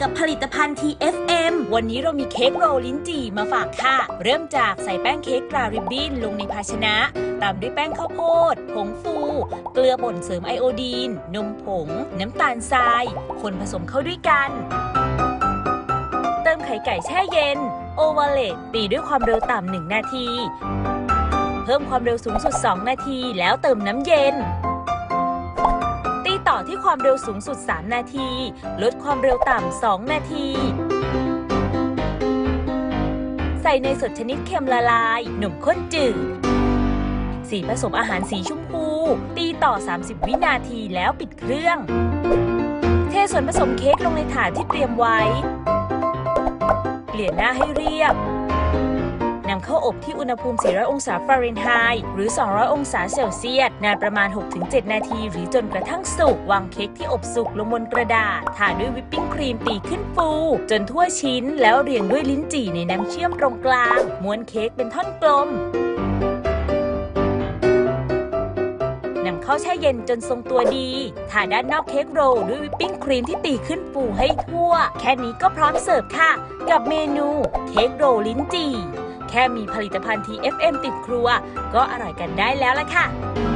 กับผลิตภัณฑ์ TFM วันนี้เรามีเค้กโรลลิ้นจี่มาฝากค่ะ เริ่มจากใส่แป้งเค้กกราริบบิ้นลงในภาชนะ ตามด้วยแป้งข้าวโพด ผงฟู เกลือป่นเสริมไอโอดีน นมผง น้ำตาลทราย คนผสมเข้าด้วยกัน เติมไข่ไก่แช่เย็น โอวาเลตตีด้วยความเร็วต่ำ1นาที เพิ่มความเร็วสูงสุด 2 นาที แล้วเติมน้ำเย็น ที่ความเร็วสูงสุด 3 นาที ลดความเร็วต่ำ 2 นาที ใส่ในสดชนิดเค็มละลายหนุ่มข้นจืด สีผสมอาหารสีชมพู ตีต่อ 30 วินาทีแล้วปิดเครื่อง เทส่วนผสมเค้กลงในถาดที่เตรียมไว้เกลี่ยนหน้าให้เรียบ อบที่อุณหภูมิ 400 องศาฟาเรนไฮต์หรือ 200 องศาเซลเซียสนานประมาณ 6-7 นาที หรือจนกระทั่งสุกวางเค้กที่อบสุกลงบนกระดาษทาด้วยวิปปิ้งครีมตีขึ้นฟู จนทั่วชิ้นแล้วเรียงด้วยลิ้นจี่ในน้ำเชื่อมตรงกลาง ม้วนเค้กเป็นท่อนกลมนำเข้าแช่เย็นจนทรงตัวดีทาด้านนอกเค้กโรลด้วยวิปปิ้งครีมที่ตีขึ้นฟูให้ทั่ว แค่นี้ก็พร้อมเสิร์ฟค่ะ กับเมนูเค้กโรลลิ้นจี่ แค่มีผลิตภัณฑ์ TFM ติดครัว ก็อร่อยกันได้แล้วล่ะค่ะ